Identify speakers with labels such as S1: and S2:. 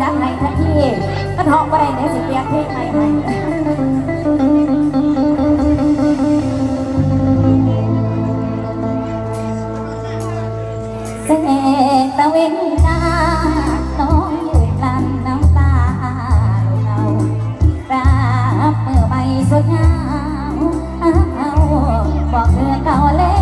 S1: จัดให้ท่านพี่ก็ท้องบ่ได้เดี๋สิเปียกเพลงใหม่ให้เสน่ตะเวนตาต้องยืนลันน้ำตาเรารับเมื่อใบสุดงาวเอาบอกเธอเก่าเล่